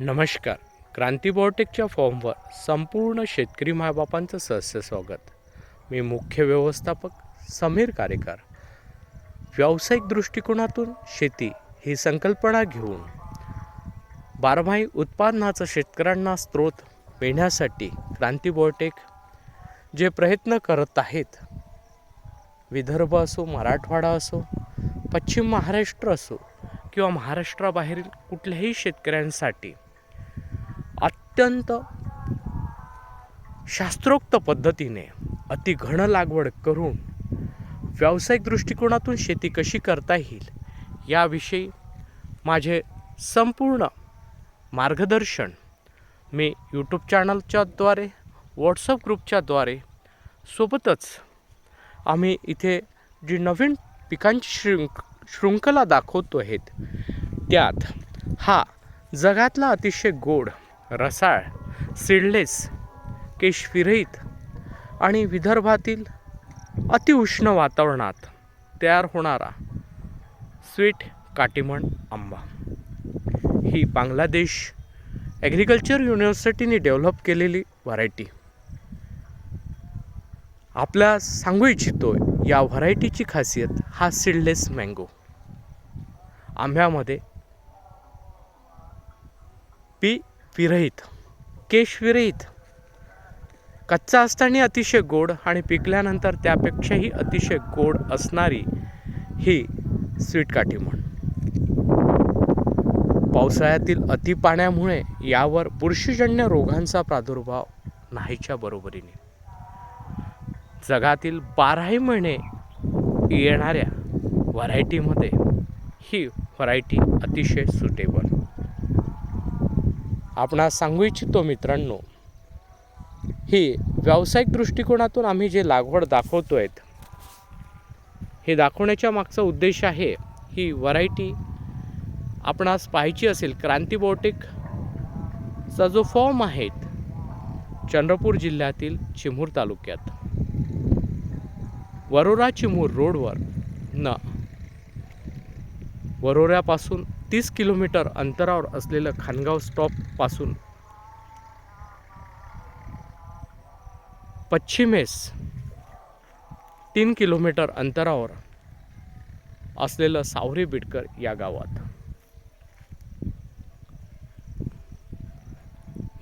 नमस्कार. क्रांती बॉटेकच्या फॉर्मवर संपूर्ण शेतकरी मायबापांचं सहस्य स्वागत. मी मुख्य व्यवस्थापक समीर कारेकर. व्यावसायिक दृष्टिकोनातून शेती ही संकल्पना घेऊन बारमाही उत्पादनाचा शेतकऱ्यांना स्रोत मिळण्यासाठी क्रांती बॉटेक जे प्रयत्न करत आहेत विदर्भ असो मराठवाडा असो पश्चिम महाराष्ट्र असो किंवा महाराष्ट्राबाहेरील कुठल्याही शेतकऱ्यांसाठी अत्यंत शास्त्रोक्त पद्धतीने अति घन लागवड करून व्यावसायिक दृष्टिकोनातून शेती कशी करता येईल याविषयी माझे संपूर्ण मार्गदर्शन मी यूट्यूब चॅनलच्याद्वारे व्हॉट्सअप ग्रुपच्याद्वारे सोबतच आम्ही इथे जी नवीन पिकांची शृंख शृंखला दाखवतो आहेत त्यात हा जगातला अतिशय गोड रसाळ सीडलेस केशविरहित आणि विदर्भातील अतिउष्ण वातावरणात तयार होणारा स्वीट काटिमण आंबा. ही बांगलादेश ॲग्रिकल्चर युनिव्हर्सिटीने डेव्हलप केलेली व्हरायटी आपल्या सांगू इच्छितो या व्हरायटीची खासियत हा सीडलेस मँगो आंब्यामध्ये पी विरहित केश विरहित. कच्चा असताना अतिशय गोड आणि पिकल्यानंतर त्यापेक्षाही अतिशय गोड असणारी ही स्वीट काठीमण पावसाळ्यातील अतिपाण्यामुळे यावर बुरशीजन्य रोगांचा प्रादुर्भाव नाहीच्या बरोबरीने. जगातील बाराही महिने येणाऱ्या व्हरायटीमध्ये ही व्हरायटी अतिशय सुटेबल. आपणास सांगू इच्छितो मित्रांनो ही व्यावसायिक दृष्टिकोनातून आम्ही जे लागवड दाखवतो आहेत हे दाखवण्याच्या मागचा उद्देश आहे ही व्हरायटी आपणास पाहायची असेल. क्रांतीबोटिकचा जो फॉर्म आहे चंद्रपूर जिल्ह्यातील चिमूर तालुक्यात. वरोरा चिमूर रोडवर न वरोऱ्यापासून तीस किलोमीटर अंतरावर असलेलं खानगाव स्टॉपपासून पश्चिमेस तीन किलोमीटर अंतरावर असलेलं सावरी बिडकर या गावात.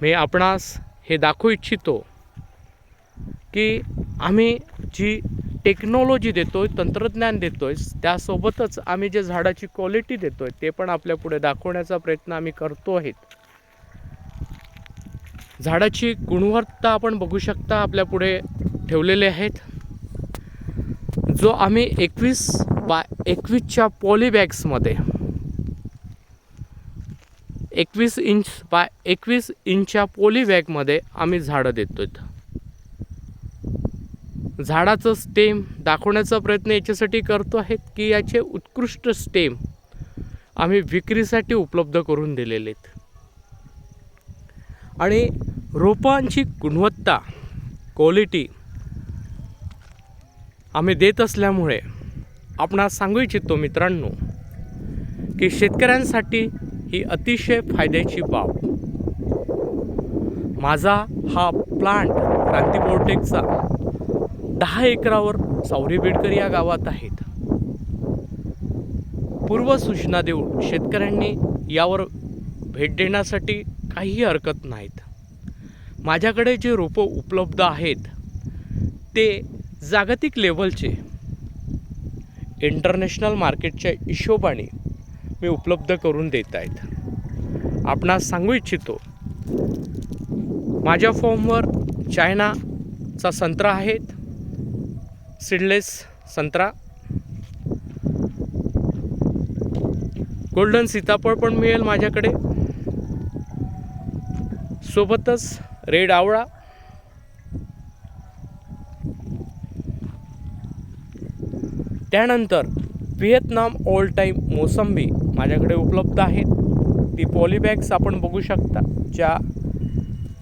मी आपणास हे दाखवू इच्छितो की आम्ही जी टेक्नॉलॉजी देतो आहे तंत्रज्ञान देतो आहे त्यासोबतच आम्ही जे झाडाची क्वालिटी देतो आहे ते पण आपल्या पुढे दाखवण्याचा प्रयत्न आम्ही करतो आहेत झाडाची गुणवत्ता आपण बघू शकता आपल्या पुढे ठेवलेले आहेत. जो आम्ही एकवीस बा एकवीसच्या पॉलीबॅग्समध्ये एकवीस इंच बाय एकवीस इंचच्या पॉलीबॅगमध्ये आम्ही झाडं देतो आहेत झाडाचं स्टेम दाखवण्याचा प्रयत्न याच्यासाठी करतो आहेत की याचे उत्कृष्ट स्टेम आम्ही विक्रीसाठी उपलब्ध करून दिलेले आहेत. आणि रोपांची गुणवत्ता क्वालिटी आम्ही देत असल्यामुळे आपणास सांगू इच्छितो मित्रांनो की शेतकऱ्यांसाठी ही अतिशय फायद्याची बाब. माझा हा प्लांट क्रांती बोर्टेकचा दहा एकरावर सावरी बेडकर या गावात आहेत. पूर्व सूचना देऊन शेतकऱ्यांनी यावर भेट देण्यासाठी काहीही हरकत नाहीत. माझ्याकडे जे रोपं उपलब्ध आहेत ते जागतिक लेवलचे इंटरनॅशनल मार्केटच्या हिशोबाने मी उपलब्ध करून देत आहेत. आपणास सांगू इच्छितो माझ्या फॉर्मवर चायनाचा संत्रा आहेत सीडलेस संत्रा. गोल्डन सीताफळ पण मिळेल माझ्याकडे. सोबतच रेड आवळा. त्यानंतर व्हिएतनाम ऑल टाईम मोसंबी माझ्याकडे उपलब्ध आहेत. ती पॉलीबॅग्स आपण बघू शकता. ज्या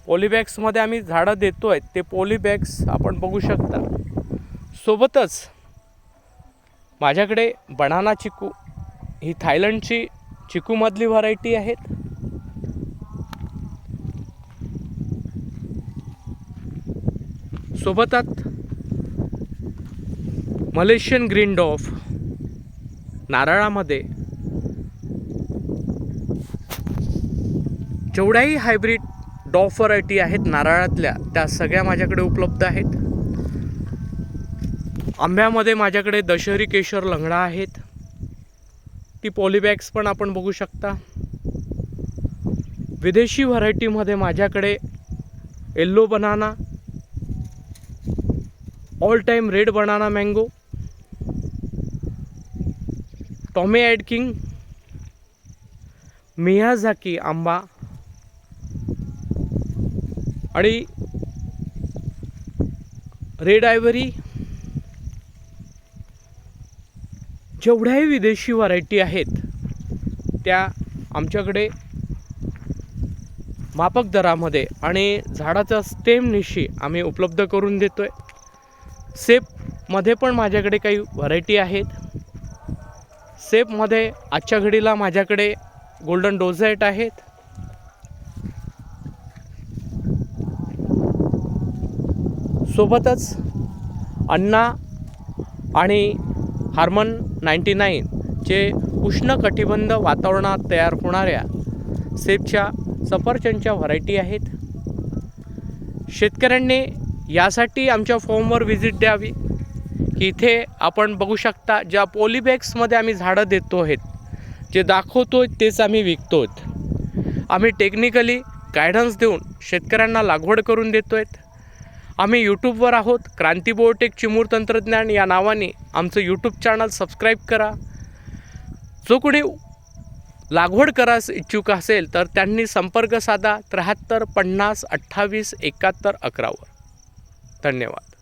पॉलीबॅग्समध्ये आम्ही झाडं देतो आहे ते पॉलीबॅग्स आपण बघू शकता. सोबतच माझ्याकडे बनाना चिकू ही थायलंडची चिकूमधली व्हरायटी आहेत. सोबतात मलेशियन ग्रीन डॉफ नारळामध्ये जेवढ्याही हायब्रीड डॉफ व्हरायटी आहेत नारळातल्या त्या सगळ्या माझ्याकडे उपलब्ध आहेत. आंब्यामध्ये माझ्याकडे दशहरी केशर लंगडा आहेत. ती पॉलीबॅग्स पण आपण बघू शकता. विदेशी व्हरायटीमध्ये माझ्याकडे yellow banana all time red banana mango Tommy Atkins Miyazaki आंबा आणि रेड आयव्हरी जेवढ्याही विदेशी व्हरायटी आहेत त्या आमच्याकडे मापक दरामध्ये आणि झाडाचा स्टेमनिशी आम्ही उपलब्ध करून देतो आहे सेपमध्ये पण माझ्याकडे काही व्हरायटी आहेत. सेपमध्ये आजच्या घडीला माझ्याकडे गोल्डन डोझेट आहेत. सोबतच अण्णा आणि हार्मन नाईन्टी नाईनचे उष्णकटिबंध उष्ण कटिबंध वातावरणात तयार होणाऱ्या सेबच्या सफरचंदच्या व्हरायटी आहेत. शेतकऱ्यांनी यासाठी आमच्या फॉर्मवर व्हिजिट द्यावी. की इथे आपण बघू शकता ज्या पॉलिबॅग्समध्ये आम्ही झाडं देतो आहेत जे दाखवतो तेच आम्ही विकतो आम्ही टेक्निकली गायडन्स देऊन शेतकऱ्यांना लागवड करून देतो आहेत आम्ही यूट्यूबवर आहोत. क्रांती बोटेक चिमूर तंत्रज्ञान या नावाने आमचं यूट्यूब चॅनल सबस्क्राईब करा. जो कोणी लागवड करास इच्छुक असेल तर त्यांनी संपर्क साधा त्र्याहत्तर पन्नास अठ्ठावीस एकाहत्तर अकरावर. धन्यवाद.